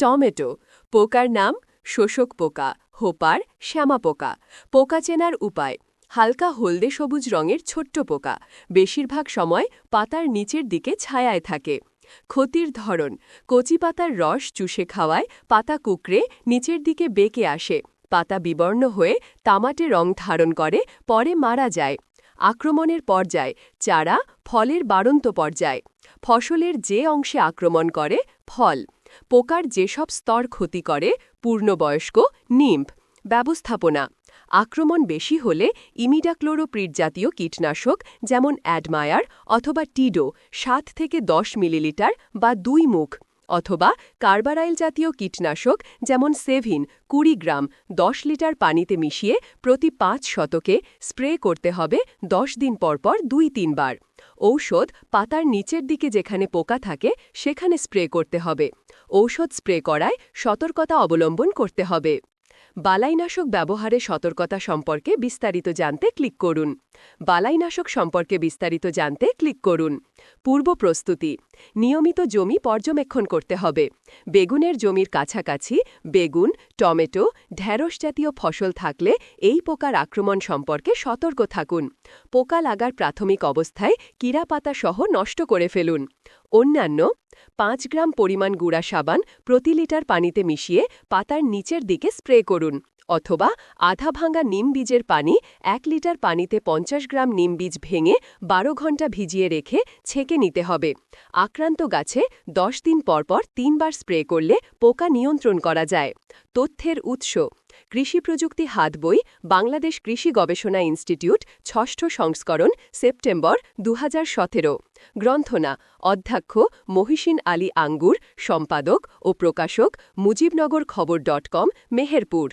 Tomato, পোকার নাম শোষক পোকা, হোপার শ্যামা পোকা। পোকা চেনার উপায়, হালকা হলদে সবুজ রঙের ছোট্ট পোকা, বেশিরভাগ সময় পাতার নিচের দিকে ছায়ায় থাকে। ক্ষতির ধরন, কচি পাতার রস চুষে খাওয়ায় পাতা কুকড়ে, নিচের দিকে বেঁকে আসে, পাতা বিবর্ণ হয়ে তামাটে রং ধারণ করে, পরে মারা যায়। আক্রমণের পর্যায়, চারা ফলের বাড়ন্ত পর্যায়, ফসলের যে অংশে আক্রমণ করে, ফল। পোকার যেসব স্তর ক্ষতি করে, পূর্ণবয়স্ক নিম্প ব্যবস্থাপনা, আক্রমণ বেশি হলে ইমিডাক্লোরোপ্রিড জাতীয় কীটনাশক যেমন অ্যাডমায়ার অথবা টিডো সাত থেকে দশ মিলিলিটার বা দুই মুখ অথবা কার্বারাইল জাতীয় কীটনাশক যেমন সেভিন কুড়ি গ্রাম দশ লিটার পানিতে মিশিয়ে প্রতি পাঁচ শতকে স্প্রে করতে হবে দশ দিন পরপর দুই তিনবার। ঔষধ পাতার নিচের দিকে যেখানে পোকা থাকে, সেখানে স্প্রে করতে হবে। ঔষধ স্প্রে করায় সতর্কতা অবলম্বন করতে হবে। বালাইনাশক ব্যবহারে সতর্কতা সম্পর্কে বিস্তারিত জানতে ক্লিক করুন। বালাইনাশক সম্পর্কে বিস্তারিত জানতে ক্লিক করুন। পূর্ব প্রস্তুতি। নিয়মিত জমি পর্যবেক্ষণ করতে হবে। বেগুনের জমির কাছাকাছি বেগুন, টমেটো, ঢেঁড়স জাতীয় ফসল থাকলে এই পোকার আক্রমণ সম্পর্কে সতর্ক থাকুন। পোকা লাগার প্রাথমিক অবস্থায় কিরা পাতা সহ নষ্ট করে ফেলুন। অন্যান্য, পাঁচ গ্রাম পরিমাণ গুঁড়া সাবান প্রতি লিটার পানিতে মিশিয়ে পাতার নিচের দিকে স্প্রে করুন। অথবা আধা ভাঙা নিম বীজের পানি এক লিটার পানিতে পঞ্চাশ গ্রাম নিম বীজ ভেঙে বারো ঘণ্টা ভিজিয়ে রেখে ছেঁকে নিতে হবে। আক্রান্ত গাছে দশ দিন পরপর তিনবার স্প্রে করলে পোকা নিয়ন্ত্রণ করা যায়। তথ্যের উৎস, কৃষি প্রযুক্তি হাত বই, বাংলাদেশ কৃষি গবেষণা ইনস্টিটিউট, ষষ্ঠ সংস্করণ, সেপ্টেম্বর দু হাজার সতেরো। গ্রন্থনা, অধ্যক্ষ, মহিষিন আলী আঙ্গুর, সম্পাদক ও প্রকাশক, মুজিবনগর খবর ডট কম, মেহেরপুর।